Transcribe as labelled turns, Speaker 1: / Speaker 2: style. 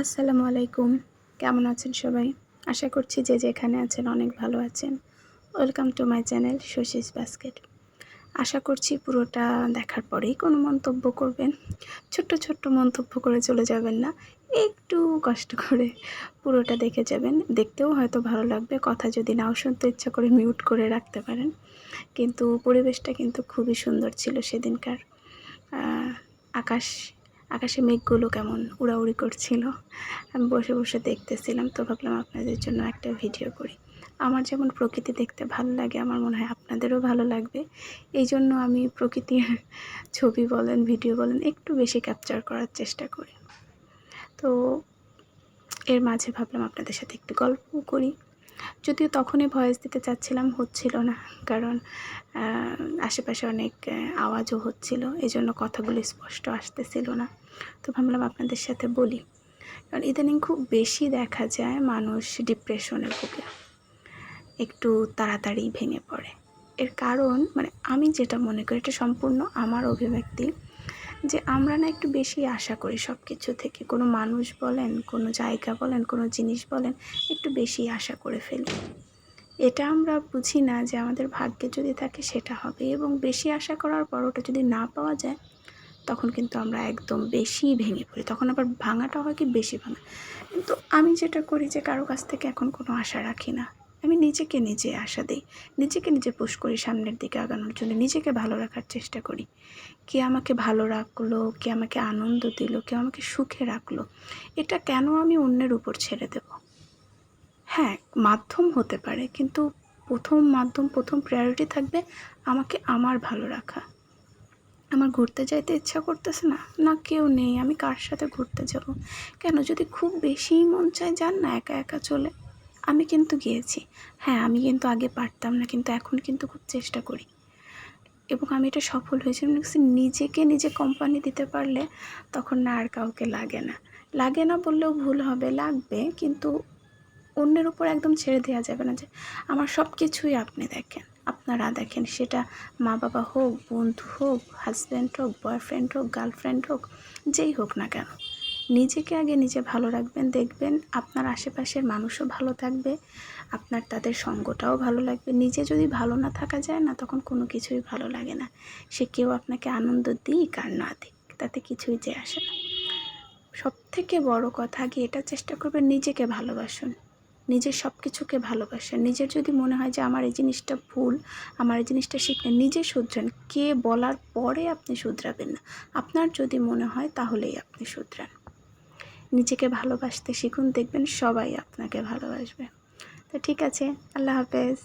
Speaker 1: আসসালামু আলাইকুম। কেমন আছেন সবাই? আশা করছি যে যেখানে আছেন অনেক ভালো আছেন। Welcome to my channel Shashi's basket আশা করছি পুরোটা দেখার পরেই কোনো মন্তব্য করবেন। ছোট্ট ছোট্ট মন্তব্য করে চলে যাবেন না। একটু কষ্ট করে পুরোটা দেখে যাবেন। দেখতেও হয়তো ভালো লাগবে, কথা যদি নাও শুনতে ইচ্ছা করে মিউট করে রাখতে পারেন। কিন্তু পরিবেশটা কিন্তু খুবই সুন্দর ছিল সেদিনকার। আকাশ আকাশে মেঘগুলো কেমন উড়াউড়ি করছিল। আমি বসে বসে দেখতেছিলাম, তো ভাবলাম আপনাদের জন্য একটা ভিডিও করি। আমার যেমন প্রকৃতি দেখতে ভালো লাগে, আমার মনে হয় আপনাদেরও ভালো লাগবে। এই জন্য আমি প্রকৃতির ছবি বলেন, ভিডিও বলেন, একটু বেশি ক্যাপচার করার চেষ্টা করি। তো এর মাঝে ভাবলাম আপনাদের সাথে একটু গল্পও করি। যদিও তখনই ভয়েস দিতে চাচ্ছিলাম, হচ্ছিল না। কারণ আশেপাশে অনেক আওয়াজও হচ্ছিল। এই জন্য কথাগুলো স্পষ্ট আসতেছিল না। তো ভাবলাম আপনাদের সাথে বলি। কারণ ইদানিং খুব বেশি দেখা যায় মানুষ ডিপ্রেশনে ভুগে। একটু তাড়াতাড়ি ভেঙে পড়ে। এর কারণ মানে আমি যেটা মনে করি, এটা সম্পূর্ণ আমার অভিব্যক্তি। যে আমরা না একটু বেশি আশা করি সব কিছু থেকে। কোনো মানুষ বলেন, কোনো জায়গা বলেন, কোনো জিনিস বলেন, একটু বেশি আশা করে ফেলি। এটা আমরা বুঝি না যে আমাদের ভাগ্যে যদি থাকে সেটা হবে এবং বেশি আশা করার পর ওটা যদি না পাওয়া যায়, তখন কিন্তু আমরা একদম বেশি ভেঙে পড়ি। তখন আবার ভাঙাটা হয় কি বেশি ভাঙা। কিন্তু আমি যেটা করি যে কারও কাছ থেকে এখন কোনো আশা রাখি না। আমি নিজেকে নিজে আশা দিই। নিজেকে নিজে পুশ করি সামনের দিকে আগানোর জন্য। নিজেকে ভালো রাখার চেষ্টা করি। কে আমাকে ভালো রাখল, কে আমাকে আনন্দ দিল, কে আমাকে সুখে রাখল, এটা কেন আমি অন্যের উপর ছেড়ে দেব? হ্যাঁ মাধ্যম হতে পারে, কিন্তু প্রথম মাধ্যম, প্রথম প্রায়োরিটি থাকবে আমাকে আমার ভালো রাখা। আমার ঘুরতে যাইতে ইচ্ছা করতেছে না না কেউ নেই, আমি কার সাথে ঘুরতে যাব? কেন? যদি খুব বেশিই মন চায়, যান না, একা একা চলে। আমি কিন্তু গিয়েছি। হ্যাঁ আমি কিন্তু আগে পারতাম না, কিন্তু এখন কিন্তু খুব চেষ্টা করি। এবং আমি এটা সফল হয়েছি। নিজেকে নিজে কোম্পানি দিতে পারলে তখন না আর কাউকে লাগে না। লাগে না বললেও ভুল হবে, লাগবে, কিন্তু অন্যের উপর একদম ছেড়ে দেওয়া যাবে না যে, আমার সব কিছুই আপনি দেখেন, আপনারা দেখেন। সেটা মা বাবা হোক, বন্ধু হোক হাজব্যান্ড হোক বয়ফ্রেন্ড হোক গার্লফ্রেন্ড হোক, যেই হোক না কেন। নিজেকে আগে নিজে ভালো রাখবেন, দেখবেন আপনার আশেপাশের মানুষও ভালো থাকবে, আপনার তাদের সঙ্গটাও ভালো লাগবে। নিজে যদি ভালো না থাকা যায় না, তখন কোনো কিছুই ভালো লাগে না। সে কেউ আপনাকে আনন্দ দিক আর না দিক, তাতে কিছুই যে আসে না। সব থেকে বড় কথা আগে এটা চেষ্টা করবেন, নিজেকে ভালোবাসুন। নিজের সব কিছুকে ভালোবাসেন। নিজের যদি মনে হয় যে আমার এই জিনিসটা ভুল, আমার এই জিনিসটা শিখলে নিজে শুধরান। কে বলার পরে আপনি শুধরাবেন না। আপনার যদি মনে হয় তাহলেই আপনি শুধরান। নিজেকে ভালোবাসতে শিখুন দেখবেন সবাই আপনাকে ভালোবাসবে। তো ঠিক আছে আল্লাহ হাফেজ।